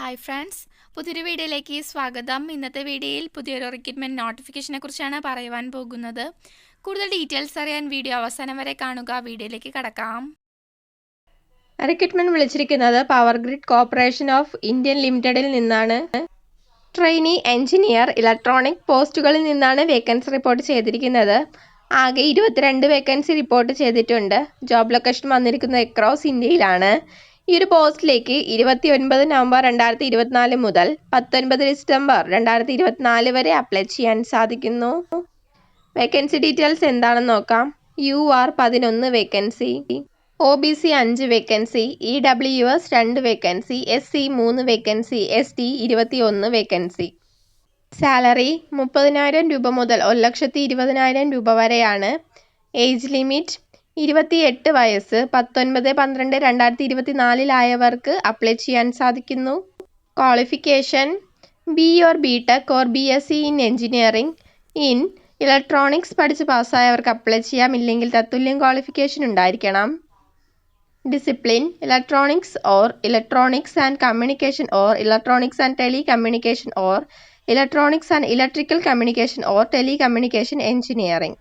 Hi friends പുതിയൊരു വീഡിയോയിലേക്ക് സ്വാഗതം. ഇന്നത്തെ വീഡിയോയിൽ പുതിയൊരു റിക്രൂട്ട്മെന്റ് നോട്ടിഫിക്കേഷനെ കുറിച്ചാണ് പറയുവാൻ പോകുന്നത്. കൂടുതൽ ഡീറ്റെയിൽസ് അറിയാൻ വീഡിയോ അവസാനം വരെ കാണുക. വീഡിയോയിലേക്ക് കടക്കാം. റിക്രൂട്ട്മെന്റ് വിളിച്ചിരിക്കുന്നത് power grid corporation of Indian ലിമിറ്റഡിൽ നിന്നാണ്. ട്രെയിനി എഞ്ചിനീയർ ഇലക്ട്രോണിക് പോസ്റ്റുകളിൽ നിന്നാണ് വേക്കൻസി റിപ്പോർട്ട് ചെയ്തിരിക്കുന്നത്. ആകെ ഇരുപത്തിരണ്ട് വേക്കൻസി റിപ്പോർട്ട് ചെയ്തിട്ടുണ്ട്. ജോബ് ലൊക്കേഷൻ വന്നിരിക്കുന്നത് എക്രോസ് ഇന്ത്യയിലാണ്. ഈ ഒരു പോസ്റ്റിലേക്ക് ഇരുപത്തി ഒൻപത് നവംബർ രണ്ടായിരത്തി ഇരുപത്തിനാല് മുതൽ പത്തൊൻപത് ഡിസംബർ രണ്ടായിരത്തി ഇരുപത്തിനാല് വരെ അപ്ലൈ ചെയ്യാൻ സാധിക്കുന്നു. വേക്കൻസി ഡീറ്റെയിൽസ് എന്താണെന്ന് നോക്കാം. യു ആർ പതിനൊന്ന് വേക്കൻസി ഒ ബി സി അഞ്ച് വേക്കൻസി ഇ ഡബ്ല്യു എസ് രണ്ട് വേക്കൻസി എസ് സി മൂന്ന് വേക്കൻസി എസ് ടി ഇരുപത്തി ഒന്ന് വേക്കൻസി. സാലറി മുപ്പതിനായിരം രൂപ മുതൽ ഒരു ലക്ഷത്തി ഇരുപതിനായിരം രൂപ വരെയാണ്. ഏജ് ലിമിറ്റ് ഇരുപത്തിയെട്ട് വയസ്സ് പത്തൊൻപത് പന്ത്രണ്ട് രണ്ടായിരത്തി ഇരുപത്തി നാലിലായവർക്ക് അപ്ലൈ ചെയ്യാൻ സാധിക്കുന്നു. Qualification B or B tech or B S C in engineering in electronics പഠിച്ച് പാസ്സായവർക്ക് അപ്ലൈ ചെയ്യാം ഇല്ലെങ്കിൽ തത്തുല്യം ക്വാളിഫിക്കേഷൻ ഉണ്ടായിരിക്കണം. Discipline electronics or electronics and communication or electronics and telecommunication or electronics and electrical communication or telecommunication engineering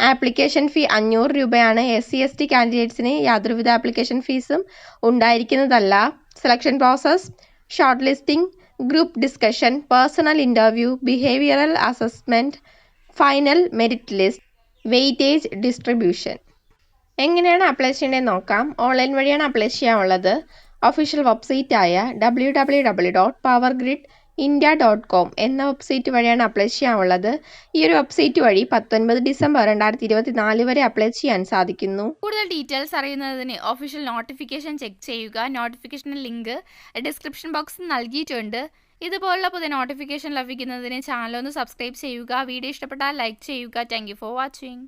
application fee അഞ്ഞൂറ് രൂപയാണ് S C S T കാൻഡിഡേറ്റ്സിന് യാതൊരുവിധ ആപ്ലിക്കേഷൻ ഫീസും ഉണ്ടായിരിക്കുന്നതല്ല. Selection process shortlisting group discussion personal interview behavioural assessment final merit list weightage distribution എങ്ങനെയാണ് apply ചെയ്യേണ്ടത് നോക്കാം. Online വഴിയാണ് apply ചെയ്യാനുള്ളത്. Official വെബ്സൈറ്റായ W W W dot power grid India dot com എന്ന website വഴിയാണ് അപ്ലൈ ചെയ്യാനുള്ളത്. ഈ ഒരു വെബ്സൈറ്റ് വഴി പത്തൊൻപത് ഡിസംബർ രണ്ടായിരത്തി ഇരുപത്തി നാല് വരെ അപ്ലൈ ചെയ്യാൻ സാധിക്കുന്നു. കൂടുതൽ ഡീറ്റെയിൽസ് അറിയുന്നതിന് ഒഫീഷ്യൽ നോട്ടിഫിക്കേഷൻ ചെക്ക് ചെയ്യുക. നോട്ടിഫിക്കേഷൻ ലിങ്ക് ഡിസ്ക്രിപ്ഷൻ ബോക്സിൽ നൽകിയിട്ടുണ്ട്. ഇതുപോലുള്ള പുതിയ നോട്ടിഫിക്കേഷൻ ലഭിക്കുന്നതിന് ചാനൽ ഒന്ന് സബ്സ്ക്രൈബ് ചെയ്യുക. വീഡിയോ ഇഷ്ടപ്പെട്ടാൽ ലൈക്ക് ചെയ്യുക. Thank for watching